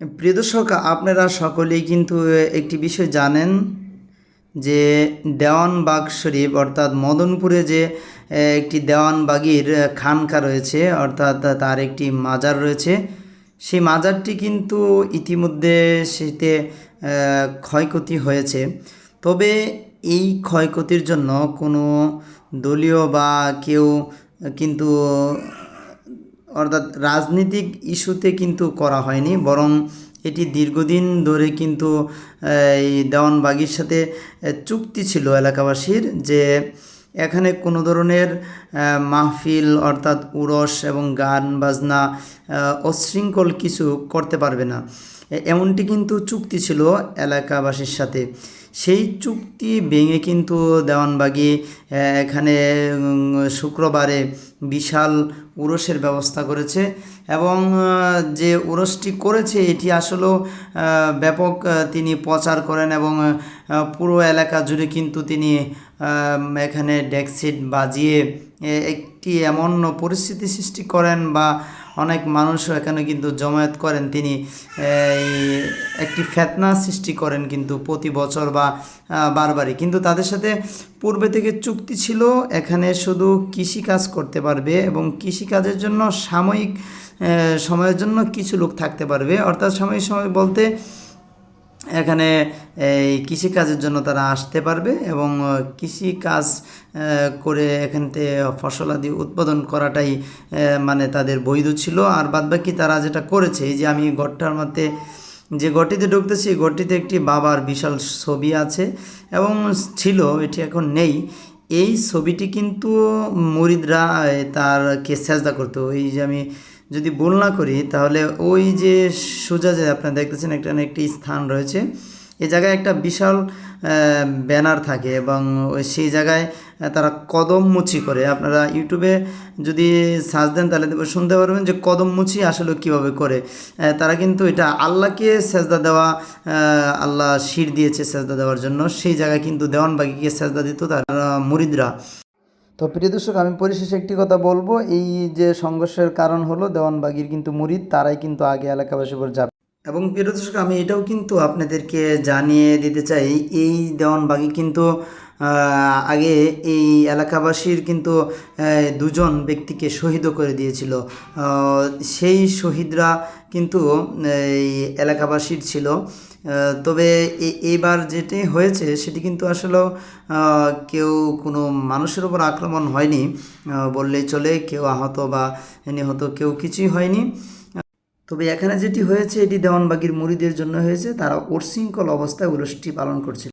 প্রিয় দর্শক, আপনারা সকলেই কিন্তু একটি বিষয় জানেন যে দেওয়ানবাগ শরীফ, অর্থাৎ মদনপুরে যে একটি দেওয়ানবাগির খানকা রয়েছে, অর্থাৎ তার একটি মাজার রয়েছে, সেই মাজারটি কিন্তু ইতিমধ্যে সেতে ক্ষয়ক্ষতি হয়েছে। তবে এই ক্ষয়ক্ষতির জন্য কোনো দলীয় বা কেউ কিন্তু অর্থাৎ রাজনীতিক ইস্যুতে কিন্তু করা হয়নি, বরং এটি দীর্ঘদিন ধরে কিন্তু এই দেওয়ানবাগির সাথে চুক্তি ছিল এলাকাবাসীর যে এখানে কোনো ধরনের মাহফিল অর্থাৎ উরস এবং গান বাজনা অশৃঙ্খল কিছু করতে পারবে না। এমনটি কিন্তু চুক্তি ছিল এলাকাবাসীর সাথে। সেই চুক্তি ভেঙে কিন্তু দেওয়ানবাগি এখানে শুক্রবারে বিশাল উরসের ব্যবস্থা করেছে এবং যে উরসটি করেছে এটি আসলেও ব্যাপক তিনি প্রচার করেন এবং পুরো এলাকা জুড়ে কিন্তু তিনি এখানে ডেকসিট বাজিয়ে একটি এমন পরিস্থিতি সৃষ্টি করেন বা অনেক মানুষও এখানে কিন্তু জমায়েত করেন। তিনি একটি ফেতনা সৃষ্টি করেন কিন্তু প্রতি বছর বা বারবারই। কিন্তু তাদের সাথে পূর্বে থেকে চুক্তি ছিল এখানে শুধু কৃষিকাজ করতে পারবে এবং কৃষিকাজের জন্য সাময়িক সময়ের জন্য কিছু লোক থাকতে পারবে। অর্থাৎ সাময়িক সময় বলতে এখানে, এই কৃষিকাজের জন্য তারা আসতে পারবে এবং কৃষিকাজ করে এখান থেকে ফসলাদি উৎপাদন করাটাই মানে তাদের বৈধ ছিল। আর বাদবাকি তারা যেটা করেছে, এই যে আমি ঘরটার মধ্যে যে গটিতে ঢুকতেছি গটিতে একটি বাবার বিশাল ছবি আছে এবং ছিল, এটি এখন নেই। এই ছবিটি কিন্তু মুরিদরা তারকে সেজদা করতো। এই যে আমি যদি ভুল না করি, তাহলে ওই যে সোজা যে আপনারা দেখতেছেন একটা একটি স্থান রয়েছে। এই জায়গায় একটা বিশাল ব্যানার থাকে এবং সেই জায়গায় তারা কদম মুচি করে। আপনারা ইউটিউবে যদি সার্চ দেন, তাহলে শুনতে পারবেন যে কদম মুচি আসলে কীভাবে করে। তারা কিন্তু এটা আল্লাহকে সেজদা দেওয়া আল্লাহ শির দিয়েছে সেজদা দেওয়ার জন্য। সেই জায়গায় কিন্তু দেওয়ানবাগিকে সেজদা দিত তারা মুরিদরা। তো প্রিয় দর্শক, আমি পরিশেষে একটি কথা বলব। এই যে সংঘর্ষের কারণ হলো দেওয়ানবাগির কিন্তু মুরিদ, তারাই কিন্তু আগে এলাকাবাসীর উপর এবং প্রিয় দর্শক, আমি এটাও কিন্তু আপনাদেরকে জানিয়ে দিতে চাই, এই দেওয়ানবাগি কিন্তু আগে এই এলাকাবাসীর কিন্তু দুজন ব্যক্তিকে শহীদও করে দিয়েছিল। সেই শহীদরা কিন্তু, এই এলাকাবাসীর ছিল। তবে এইবার যেটি হয়েছে, সেটি কিন্তু আসলে কেউ কোনো মানুষের ওপর আক্রমণ হয়নি বললেই চলে, কেউ আহত বা নিহত কেউ কিছুই হয়নি। তবে এখানে যেটি হয়েছে, এটি দেওয়ানবাগির মুড়িদের জন্য হয়েছে। তারা অশৃঙ্খল অবস্থায় উলসটি পালন করছিল।